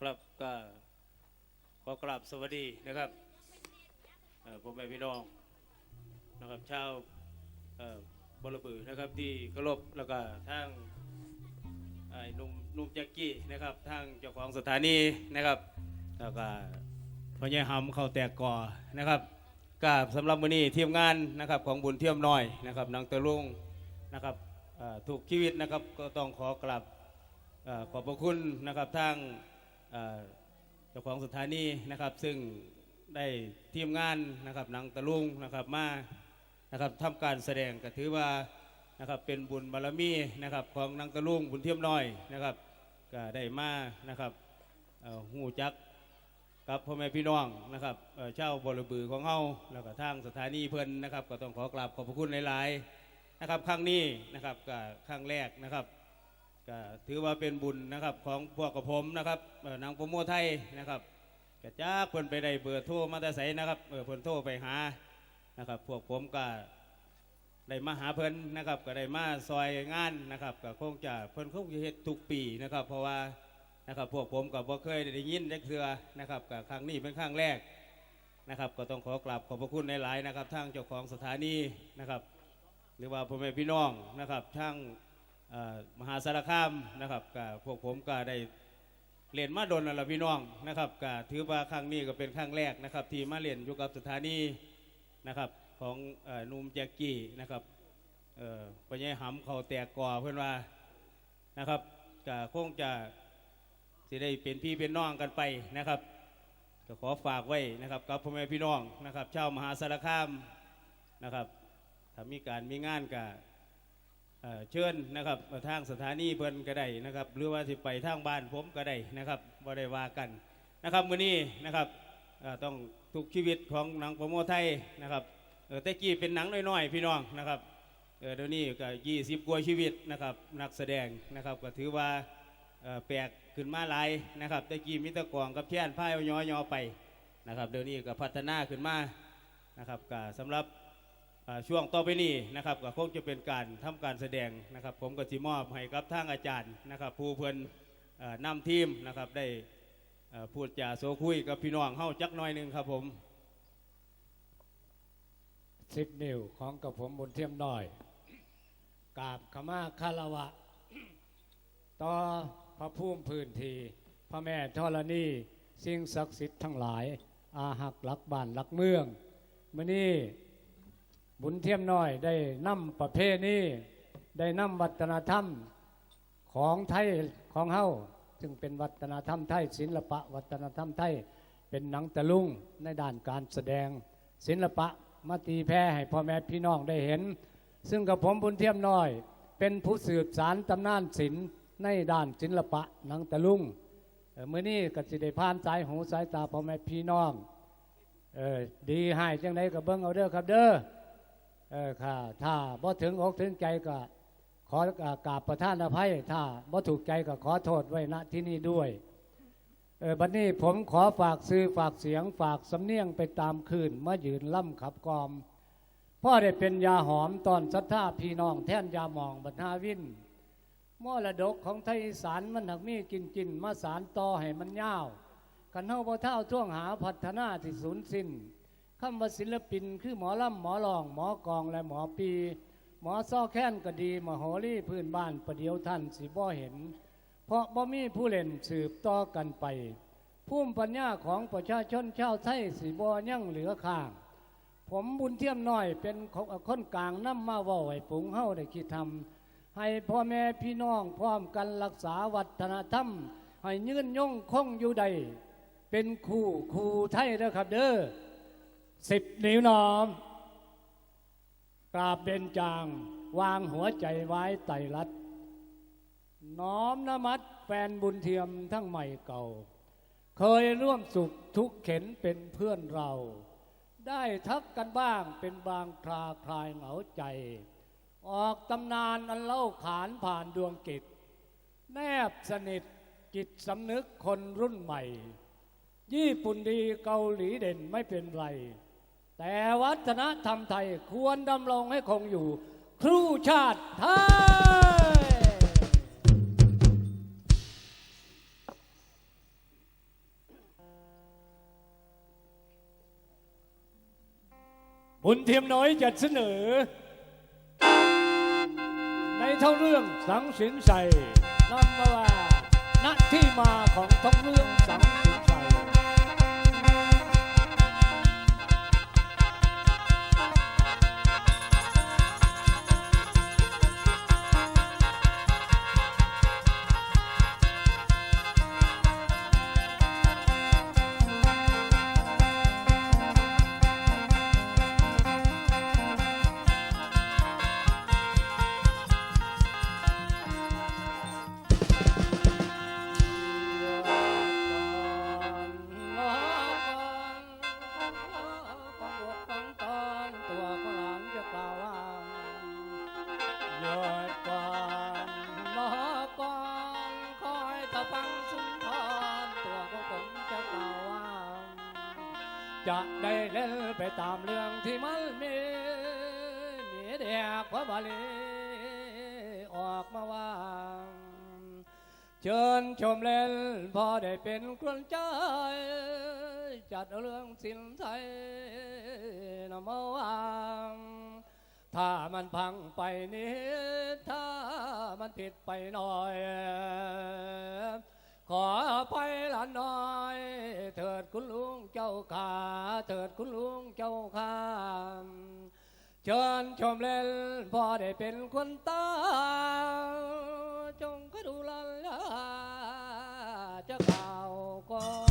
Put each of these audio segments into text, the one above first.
ครับก็ขอกราบสวัสดีนะครับผมแม่พี่น้องนะครับชาวบรบือนะครับที่เคารพแล้วก็ทางไอ้นุ่มนุ่มแจ็กกี้นะครับทางเจ้าของสถานีนะครับแล้วก็พ่อใหญ่หำเขาแตกก่อนะครับก็สำหรับมื้อนี้ทีมงานนะครับของบุญเทียมน้อยนะครับนางตะลุงนะครับถูกชีวิตนะครับก็ต้องขอกราบเอ่อขอบพระคุณนะครับทาง เจ้าของสถานีนะครับ ซึ่งได้ทีมงานนะครับนังตะลุงนะครับมานะครับทำการแสดงก็ถือว่านะครับเป็นบุญบารมีนะครับของนังตะลุงบุญเทียมน้อยนะครับก็ได้มานะครับหูจักกับพ่อแม่พี่น้องนะครับเช่าบรบือของเฮาแล้วก็ทางสถานีเพิ่นนะครับ ก็ต้องขอกราบขอบพระคุณหลาย ๆ นะครับ ครั้งนี้นะครับก็ครั้งแรกนะครับ ก็ถือว่าเป็นบุญนะครับของพวกกับผมนะครับนางโปรโมไทยนะครับกระจากเพิ่นไปได้เบอร์โทรมาแต่ใสนะครับเออเพิ่นโทรไปหานะครับพวกผมก็ได้มาหาเพิ่นนะครับก็ได้มาซอยงานนะครับก็คงจะเพิ่นคงจะเฮ็ดทุกปีนะครับ เพราะว่านะครับพวกผมก็บ่เคยได้ยินได้เทื่อนะครับก็ครั้งนี้เป็นครั้งแรกนะครับก็ต้องขอกราบขอบพระคุณหลายๆนะครับทางเจ้าของสถานีนะครับ หรือว่าพ่อแม่พี่น้องนะครับทั้ง มหาสารคามนะครับก็พวกผมก็ได้เรียนมาดนนั่นแหละพี่น้องนะครับก็ถือว่าครั้งนี้ก็เป็นครั้งแรกนะครับ ที่มาเรียนอยู่กับสถานีนะครับของอนุ่มแจ็กกี้นะครับปัญญาหำเขาแตกก่อเพื่อนว่านะครับก็คงจะสิได้เป็นพี่เป็นน้องกันไปนะครับก็ขอฝากไว้นะครับกับพ่อแม่พี่น้องนะครับชาวมหาสารคามนะครับถ้ามีการมีงานก็เอ่อ เชิญนะครับทางสถานีเพิ่นก็ได้นะครับ หรือว่าที่ไปทางบ้านผมก็ได้นะครับบ่ได้ว่ากันนะครับมื้อนี้นะครับต้องทุกชีวิตของหนังโปรโมไทยนะครับเออแต่กี้เป็นหนังน้อยๆ พี่น้องนะครับเดี๋ยวนี้ก็20กว่าชีวิตนะครับนักแสดงนะครับก็ถือว่าแปลกขึ้นมาหลายนะครับแต่กี้มิตรกองกับเพี้ยนพายย่อยๆไปนะครับเดี๋ยวนี้ก็พัฒนาขึ้นมานะครับก็สำหรับ ช่วงต่อไปนี้นะครับก็คงจะเป็นการทำการแสดงนะครับ ผมก็สิมอบให้กับทางอาจารย์นะครับ ผู้เพื่อนอ่อนำทีมนะครับได้พูดจาโซคุยกับพี่น้องเฮาจักหน่อยหนึ่งครับผมสิบนิ้วของกับผมบนเทียมน้อยกราบขมาคารวะ ต่อพระภูมิพื้นทีพระแม่ธรณีสิ่งศักดิ์สิทธิ์ทั้งหลาย อาหักหลักบ้านหลักเมืองมื่อนี้ บุญเทียมน้อยได้นำประเพณีได้นำวัฒนธรรมของไทยของเฮาซึ่งเป็นวัฒนธรรมไทย ศิลปะวัฒนธรรมไทย เป็นหนังตะลุงในด้านการแสดง ศิลปะมาตีแพร่ให้พ่อแม่พี่น้องได้เห็น ซึ่งกับผมบุญเทียมน้อย เป็นผู้สืบสารตำนานศิลป์ในด้านศิลปะหนังตะลุงเมื่อนี้ก็สิได้ผ่านสายหูสายตาพ่อแม่พี่น้องออดีให้จังไดก็เบิ่งเอาเด้อครับเด้อ เออค่ะ ถ้าบ่ถึงอกถึงใจก็ขอกราบประทานอภัย ถ้าบ่ถูกใจก็ขอโทษไว้ณที่นี่ด้วยเออบัดนี้ผมขอฝากซื้อฝากเสียงฝากสำเนียงไปตามคืนมายืนล่ำขับกอมพ่อได้เป็นยาหอมตอนสัทธาพี่น้องแท่นยาหมองบรรณาวินมอระดกของไทยสารมันหักมีกินกินมาสารต่อให้มันยาวกันเฮาบ่เท่าท่วงหาพัฒนาที่สูญสิ้น คำว่าศิลปินคือหมอลำหมอลอง หมอกองและหมอปี หมอซ้อแค้นก็ดีมโหรีพื้นบ้านประเดียวท่านสิบ่เห็น เพราะบ่มีผู้เล่นสืบต่อกันไปภูมิปัญญาของประชาชนชาวไทยสีบอยั่งเหลือข้าง ผมบุญเทียมน้อยเป็นคนคนกลางนำมาว่าให้ปุงเฮาได้คิดทำให้พ่อแม่พี่น้องพร้อมกันรักษาวัฒนธรรม ให้ยืนยงคงอยู่ใด เป็นคู่คู่ไทยเด้อครับเด้อ สิบนิ้วน้อมกราบเบญจาง วางหัวใจไว้ไตรลัดน้อมนมัดแฟนบุญเทียมทั้งใหม่เก่า เคยร่วมสุขทุกเข็นเป็นเพื่อนเรา ได้ทักกันบ้างเป็นบางคราคลายเหงาใจ ออกตำนานอันเล่าขานผ่านดวงกิจ แนบสนิทจิตสำนึกคนรุ่นใหม่ ญี่ปุ่นดีเกาหลีเด่นไม่เป็นไร แต่วัฒนธรรมไทยควรดำรงให้คงอยู่ ครูชาติไทย บุญเทียมน้อยจัดเสนอ ในท่องเรื่องสังสินใสนั่นว่าณที่มาของท่องเรื่องสังสินใส จะได้เล่นไปตามเรื่องที่มันมีมีเดียกพระบาลีออกมาวางเชิญชมเล่นพอได้เป็นคนใจจัดเรื่องสินไทยนำมาวางถ้ามันพังไปนิดถ้ามันผิดไปหน่อย ขอไปละน้อย คุณลุงเจ้าขาเถิดคุณลุงเจ้าขาเชิญชมเล่นพอได้เป็นคนตาจงก็ดูลลาจะข่าวก่อน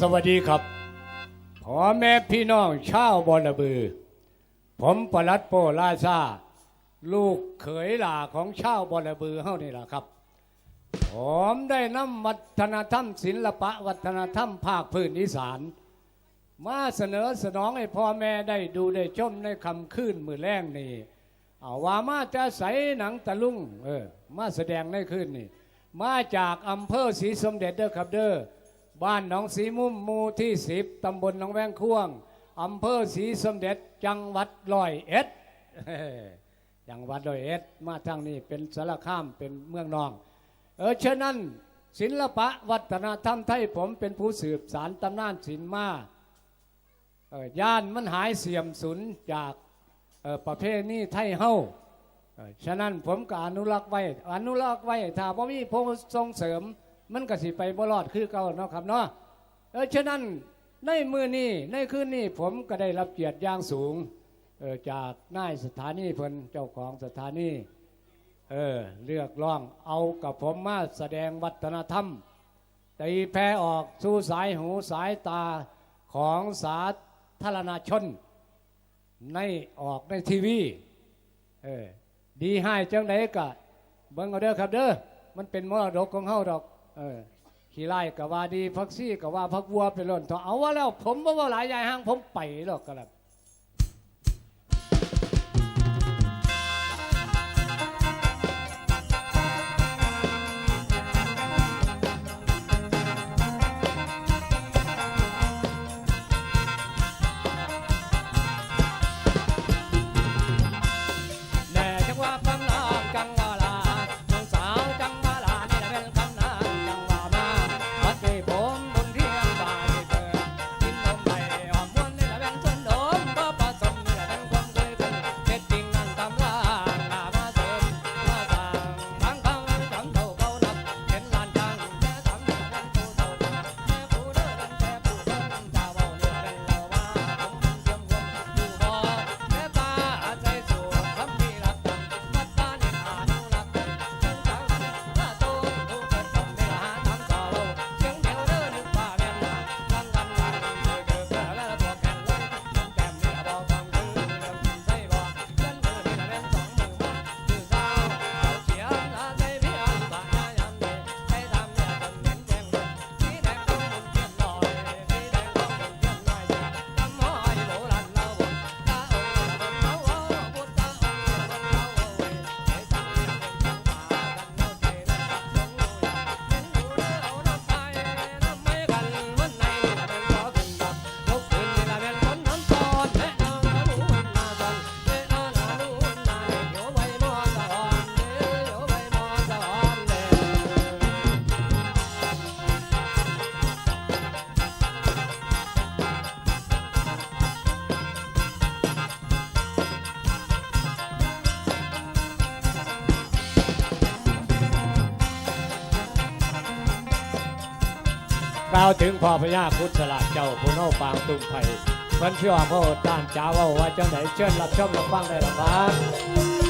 สวัสดีครับพ่อแม่พี่น้องชาวบอระบือ ผมปลัดโปราชาลูกเขยหล่าของชาวบอระบือเฮานี่แหละครับ ผมได้นำวัฒนธรรมศิลปะวัฒนธรรมภาคพื้นอีสาน มาเสนอสนองให้พ่อแม่ได้ดูได้ชมในคำคืนมือแรงนี่เอาว่ามาจะใสหนังตะลุงเออมาแสดงในคืนนี่มาจากอำเภอศรีสมเด็จเด้อครับเด้อ บ้านหนองสีมุมหมู่ที่สิบตำบลหนองแวงค่วงอำเภอศรีสมเด็จจังหวัดร้อยเอ็ดจังหวัดร้อยเอ็ดมาทางนี้เป็นสารคามเป็นเมืองนอง เออฉะนั้นศิลปะวัฒนธรรมไทยผมเป็นผู้สืบสารตำนานศิลมาเออย่านมันหายเสื่อมสูญจากเออประเพณีไทยเฮาเอ่อฉะนั้นผมก็อนุรักษ์ไว้ อนุรักษ์ไว้ถ้าพ่มีผู้ส่งเสริม มันก็สิไปบ่รอดคือเก่าเนาะครับเนาะเออฉะนั้นในมือนี้ในคืนนี้ผมก็ได้รับเกียรติอย่างสูงเออจากนายสถานีเพิ่นเจ้าของสถานีเออเลือกร้องเอากับผมมาแสดงวัฒนธรรมตีแพร่ออกสู่สายหูสายตาของสาธารณชน ในออกในทีวีเออดีให้จังไดก็เบิ่งเอาเด้อครับเด้อมันเป็นมรดกของเฮาดอก เออขี่ไล่ก็ว่าดีพักซี่ก็ว่าพักวัวไปล่นเถอเอาว่าแล้วผมบ่ว่าหลายยายห้างผมไปหรอกก็แล้วาวถึงพ่อพญาพุทธสลัดเจ้าผู้โนปางตุ้มไผ่เพิ่นชื่อว่าพ่อด้านจ้าว่าว่าจ้าไหนเชิญรับชมรับฟังได้หรือครับ